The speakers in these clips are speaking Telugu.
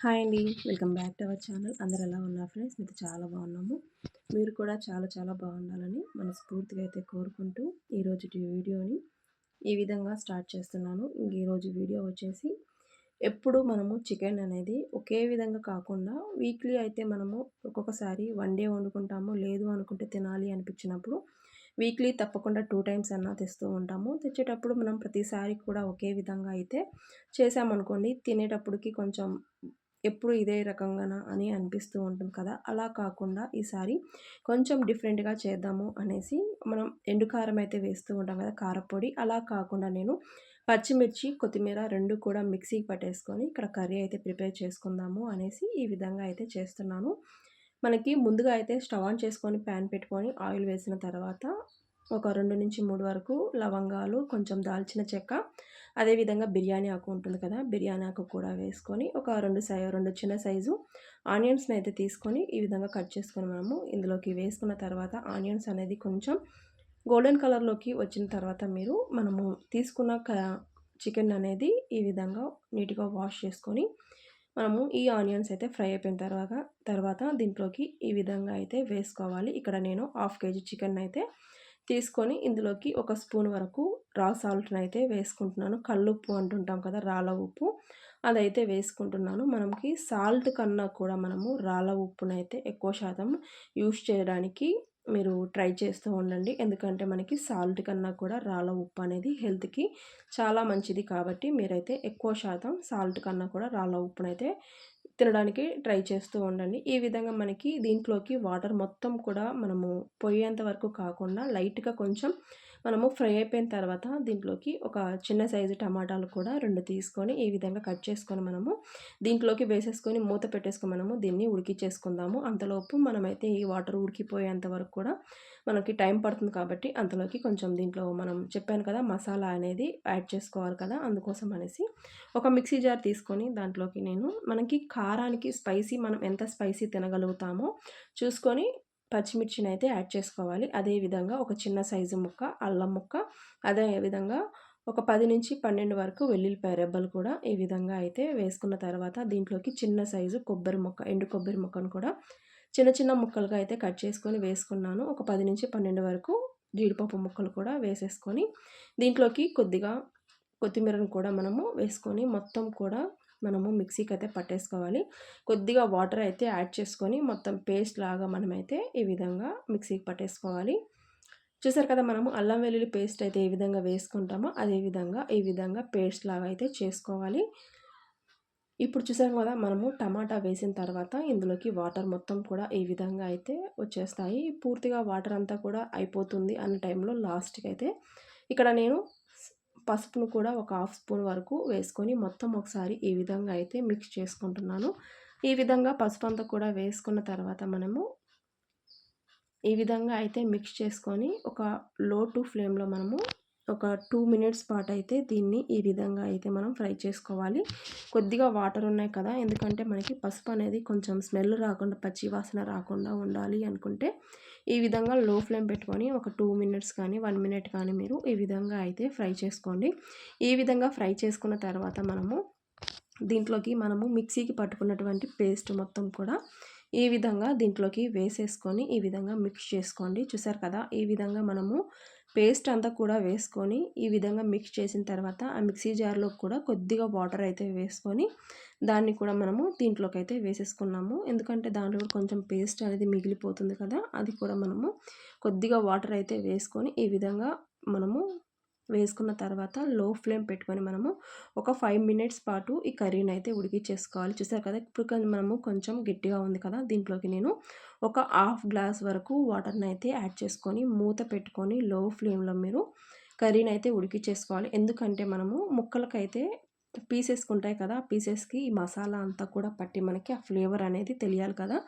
హాయ్ అండి. Welcome back to our channel. అందరు ఎలా ఉన్నారు ఫ్రెండ్స్? మీతో చాలా బాగున్నాము. మీరు కూడా చాలా చాలా బాగుండాలని మనస్ఫూర్తిగా అయితే కోరుకుంటూ ఈరోజు వీడియోని ఈ విధంగా స్టార్ట్ చేస్తున్నాను. ఈరోజు వీడియో వచ్చేసి ఎప్పుడు మనము చికెన్ అనేది ఒకే విధంగా కాకుండా వీక్లీ అయితే మనము ఒక్కొక్కసారి వన్ డే వండుకుంటాము. లేదు అనుకుంటే తినాలి అనిపించినప్పుడు వీక్లీ తప్పకుండా టూ టైమ్స్ అన్నా తెస్తూ ఉంటాము. తెచ్చేటప్పుడు మనం ప్రతిసారి కూడా ఒకే విధంగా అయితే చేసామనుకోండి తినేటప్పటికి కొంచెం ఎప్పుడు ఇదే రకంగానా అని అనిపిస్తూ ఉంటుంది కదా. అలా కాకుండా ఈసారి కొంచెం డిఫరెంట్గా చేద్దాము అనేసి మనం ఎండుకారం అయితే వేస్తూ ఉంటాం కదా కారపొడి. అలా కాకుండా నేను పచ్చిమిర్చి కొత్తిమీర రెండు కూడా మిక్సీకి పట్టేసుకొని ఇక్కడ కర్రీ అయితే ప్రిపేర్ చేసుకుందాము అనేసి ఈ విధంగా అయితే చేస్తున్నాను. మనకి ముందుగా అయితే స్టవ్ ఆన్ చేసుకొని ప్యాన్ పెట్టుకొని ఆయిల్ వేసిన తర్వాత ఒక రెండు నుంచి మూడు వరకు లవంగాలు కొంచెం దాల్చిన చెక్క అదేవిధంగా బిర్యానీ ఆకు ఉంటుంది కదా బిర్యానీ ఆకు కూడా వేసుకొని ఒక రెండు సై రెండు చిన్న సైజు ఆనియన్స్ని అయితే తీసుకొని ఈ విధంగా కట్ చేసుకొని మనము ఇందులోకి వేసుకున్న తర్వాత ఆనియన్స్ అనేది కొంచెం గోల్డెన్ కలర్లోకి వచ్చిన తర్వాత మీరు మనము తీసుకున్న చికెన్ అనేది ఈ విధంగా నీట్గా వాష్ చేసుకొని మనము ఈ ఆనియన్స్ అయితే ఫ్రై అయిపోయిన తర్వాత తర్వాత దీంట్లోకి ఈ విధంగా అయితే వేసుకోవాలి. ఇక్కడ నేను హాఫ్ కేజీ చికెన్ అయితే తీసుకొని ఇందులోకి ఒక స్పూన్ వరకు రా సాల్ట్ని అయితే వేసుకుంటున్నాను. కల్లుప్పు అంటుంటాం కదా రాళ్ళ ఉప్పు. అదైతే వేసుకుంటున్నాను. మనకి సాల్ట్ కన్నా కూడా మనము రాళ్ళ ఉప్పునైతే ఎక్కువ శాతం యూస్ చేయడానికి మీరు ట్రై చేస్తూ ఉండండి. ఎందుకంటే మనకి సాల్ట్ కన్నా కూడా రాళ్ళ ఉప్పు అనేది హెల్త్కి చాలా మంచిది కాబట్టి మీరైతే ఎక్కువ శాతం సాల్ట్ కన్నా కూడా రాళ్ళ ఉప్పునైతే తినడానికి ట్రై చేస్తూ ఉండండి. ఈ విధంగా మనకి దీంట్లోకి వాటర్ మొత్తం కూడా మనము పొయ్యేంత వరకు కాకుండా లైట్గా కొంచెం మనము ఫ్రై అయిపోయిన తర్వాత దీంట్లోకి ఒక చిన్న సైజు టమాటాలు కూడా రెండు తీసుకొని ఈ విధంగా కట్ చేసుకొని మనము దీంట్లోకి వేసేసుకొని మూత పెట్టేసుకొని మనము దీన్ని ఉడికిచ్చేసుకుందాము. అంతలోపు మనమైతే ఈ వాటర్ ఉడికిపోయేంత వరకు కూడా మనకి టైం పడుతుంది కాబట్టి అంతలోకి కొంచెం దీంట్లో మనం చెప్పాను కదా మసాలా అనేది యాడ్ చేసుకోవాలి కదా అందుకోసం అనేసి ఒక మిక్సీ జార్ తీసుకొని దాంట్లోకి నేను మనకి కారానికి స్పైసీ మనం ఎంత స్పైసీ తినగలుగుతామో చూసుకొని పచ్చిమిర్చిని అయితే యాడ్ చేసుకోవాలి. అదేవిధంగా ఒక చిన్న సైజు ముక్క అల్లం ముక్క అదేవిధంగా ఒక పది నుంచి పన్నెండు వరకు వెల్లుల్లిపాయ రెబ్బలు కూడా ఈ విధంగా అయితే వేసుకున్న తర్వాత దీంట్లోకి చిన్న సైజు కొబ్బరి ముక్క ఎండు కొబ్బరి ముక్కను కూడా చిన్న చిన్న ముక్కలుగా అయితే కట్ చేసుకొని వేసుకున్నాను. ఒక పది నుంచి పన్నెండు వరకు జీడిపప్పు ముక్కలు కూడా వేసేసుకొని దీంట్లోకి కొద్దిగా కొత్తిమీరను కూడా మనము వేసుకొని మొత్తం కూడా మనము మిక్సీకి అయితే పట్టేసుకోవాలి. కొద్దిగా వాటర్ అయితే యాడ్ చేసుకొని మొత్తం పేస్ట్ లాగా మనమైతే ఈ విధంగా మిక్సీకి పట్టేసుకోవాలి. చూసారు కదా మనము అల్లం వెల్లుల్లి పేస్ట్ అయితే ఏ విధంగా వేసుకుంటామో అదేవిధంగా ఈ విధంగా పేస్ట్ లాగా అయితే చేసుకోవాలి. ఇప్పుడు చూసాం కదా మనము టమాటా వేసిన తర్వాత ఇందులోకి వాటర్ మొత్తం కూడా ఈ విధంగా అయితే వచ్చేస్తాయి. పూర్తిగా వాటర్ అంతా కూడా అయిపోతుంది అన్న టైంలో లాస్ట్కి అయితే ఇక్కడ నేను పసుపును కూడా ఒక హాఫ్ స్పూన్ వరకు వేసుకొని మొత్తం ఒకసారి ఈ విధంగా అయితే మిక్స్ చేసుకుంటున్నాను. ఈ విధంగా పసుపు అంతా కూడా వేసుకున్న తర్వాత మనము ఈ విధంగా అయితే మిక్స్ చేసుకొని ఒక లో టు ఫ్లేమ్లో మనము ఒక టూ మినిట్స్ పాటు అయితే దీన్ని ఈ విధంగా అయితే మనం ఫ్రై చేసుకోవాలి. కొద్దిగా వాటర్ ఉన్నాయి కదా ఎందుకంటే మనకి పసుపు అనేది కొంచెం స్మెల్ రాకుండా పచ్చి వాసన రాకుండా ఉండాలి అనుకుంటే ఈ విధంగా లో ఫ్లేమ్ పెట్టుకొని ఒక టూ మినిట్స్ కానీ వన్ మినిట్ కానీ మీరు ఈ విధంగా అయితే ఫ్రై చేసుకోండి. ఈ విధంగా ఫ్రై చేసుకున్న తర్వాత మనము దీంట్లోకి మనము మిక్సీకి పట్టుకున్నటువంటి పేస్ట్ మొత్తం కూడా ఈ విధంగా దీంట్లోకి వేసేసుకొని ఈ విధంగా మిక్స్ చేసుకోండి. చూసారు కదా ఈ విధంగా మనము పేస్ట్ అంతా కూడా వేసుకొని ఈ విధంగా మిక్స్ చేసిన తర్వాత ఆ మిక్సీ జార్లో కూడా కొద్దిగా వాటర్ అయితే వేసుకొని దాన్ని కూడా మనము దీంట్లోకి అయితే వేసేసుకున్నాము. ఎందుకంటే దాంట్లో కూడా కొంచెం పేస్ట్ అనేది మిగిలిపోతుంది కదా అది కూడా మనము కొద్దిగా వాటర్ అయితే వేసుకొని ఈ విధంగా మనము వేసుకున్న తర్వాత లో ఫ్లేమ్ పెట్టుకొని మనము ఒక ఫైవ్ మినిట్స్ పాటు ఈ కర్రీని అయితే ఉడికిచ్చేసుకోవాలి చూసారు కదా ఇప్పుడు మనము కొంచెం గట్టిగా ఉంది కదా దీంట్లోకి నేను ఒక హాఫ్ గ్లాస్ వరకు వాటర్ని అయితే యాడ్ చేసుకొని మూత పెట్టుకొని లో ఫ్లేమ్లో మీరు కర్రీని అయితే ఉడికిచ్చేసుకోవాలి. ఎందుకంటే మనము ముక్కలకైతే పీసెస్కుంటాయి కదా పీసెస్కి ఈ మసాలా అంతా కూడా పట్టి మనకి ఆ ఫ్లేవర్ అనేది తెలియాలి కదా.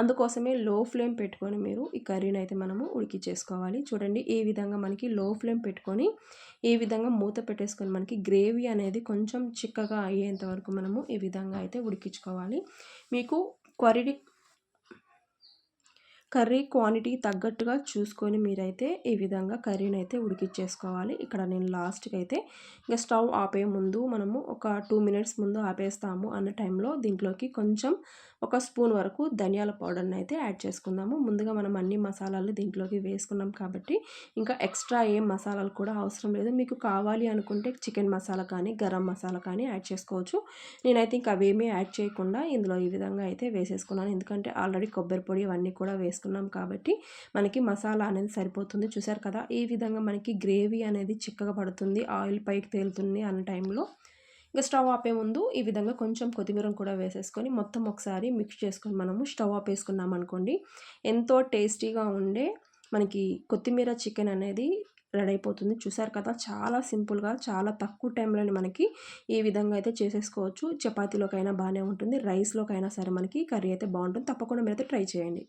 అందుకోసమే లో ఫ్లేమ్ పెట్టుకొని మీరు ఈ కర్రీని అయితే మనము ఉడికిచ్చేసుకోవాలి. చూడండి ఈ విధంగా మనకి లో ఫ్లేమ్ పెట్టుకొని ఈ విధంగా మూత పెట్టేసుకొని మనకి గ్రేవీ అనేది కొంచెం చిక్కగా అయ్యేంత వరకు మనము ఈ విధంగా అయితే ఉడికించుకోవాలి. మీకు క్వరీ కర్రీ క్వాంటిటీ తగ్గట్టుగా చూసుకొని మీరైతే ఈ విధంగా కర్రీని అయితే ఉడికిచ్చేసుకోవాలి. ఇక్కడ నేను లాస్ట్కి అయితే ఇంకా స్టవ్ ఆపే ముందు మనము ఒక టూ మినిట్స్ ముందు ఆపేస్తాము అన్న టైంలో దీంట్లోకి కొంచెం ఒక స్పూన్ వరకు ధనియాల పౌడర్ని అయితే యాడ్ చేసుకుందాము. ముందుగా మనం అన్ని మసాలాలు దీంట్లోకి వేసుకున్నాం కాబట్టి ఇంకా ఎక్స్ట్రా ఏం మసాలాలు కూడా అవసరం లేదు. మీకు కావాలి అనుకుంటే చికెన్ మసాలా కానీ గరం మసాలా కానీ యాడ్ చేసుకోవచ్చు. నేనైతే ఇంకా అవేమీ యాడ్ చేయకుండా ఇందులో ఈ విధంగా అయితే వేసేసుకున్నాను. ఎందుకంటే ఆల్రెడీ కొబ్బరి పొడి ఇవన్నీ కూడా వేసుకున్నాం కాబట్టి మనకి మసాలా అనేది సరిపోతుంది. చూసారు కదా ఈ విధంగా మనకి గ్రేవీ అనేది చిక్కగా పడుతుంది. ఆయిల్ పైకి తేలుతుంది అన్న టైంలో. ఇంకా స్టవ్ ఆపే ముందు ఈ విధంగా కొంచెం కొత్తిమీరను కూడా వేసేసుకొని మొత్తం ఒకసారి మిక్స్ చేసుకొని మనము స్టవ్ ఆపేసుకున్నాం అనుకోండి ఎంతో టేస్టీగా ఉండే మనకి కొత్తిమీర చికెన్ అనేది రెడీ అయిపోతుంది. చూసారు కదా చాలా సింపుల్గా చాలా తక్కువ టైంలోనే మనకి ఈ విధంగా అయితే చేసేసుకోవచ్చు. చపాతీలోకైనా బాగానే ఉంటుంది రైస్లోకైనా సరే మనకి కర్రీ అయితే బాగుంటుంది. తప్పకుండా మీరైతే ట్రై చేయండి.